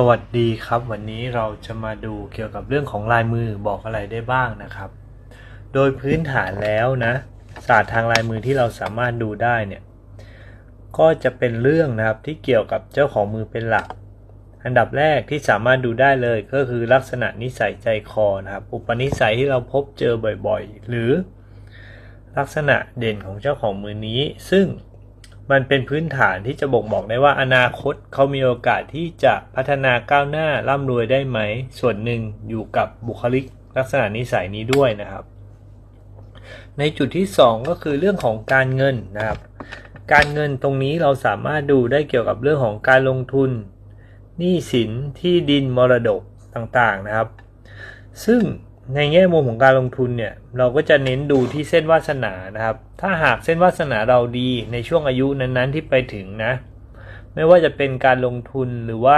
สวัสดีครับ วันนี้เราจะมาดูเกี่ยวกับเรื่องของลายมือบอกอะไรได้บ้างนะครับ โดยพื้นฐานแล้วนะ ศาสตร์ทางลายมือที่เราสามารถดูได้เนี่ย ก็จะเป็นเรื่องนะครับที่เกี่ยวกับเจ้าของมือเป็นหลัก อันดับแรกที่สามารถดูได้เลยก็คือลักษณะนิสัยใจคอนะครับ อุปนิสัยที่เราพบเจอบ่อยๆ หรือ ลักษณะเด่นของเจ้าของมือนี้ ซึ่ง มันเป็นพื้นฐานที่จะบ่งบอกได้ว่าอนาคตเขามีโอกาสที่จะพัฒนาก้าวหน้าร่ำรวยได้ไหม ส่วนหนึ่งอยู่กับบุคลิกลักษณะนิสัยนี้ด้วยนะครับ ในจุดที่ 2 ก็คือเรื่องของการเงินนะครับ การเงินตรงนี้เราสามารถดูได้เกี่ยวกับเรื่องของการลงทุนหนี้สินที่ดินมรดกต่างๆนะครับ ซึ่ง ในแง่มุมของการลงทุนเนี่ยเราก็จะเน้นดูที่เส้นวาสนานะครับ ถ้าหากเส้นวาสนาเราดีในช่วงอายุนั้นๆที่ไปถึงนะ ไม่ว่าจะเป็นการลงทุนหรือว่า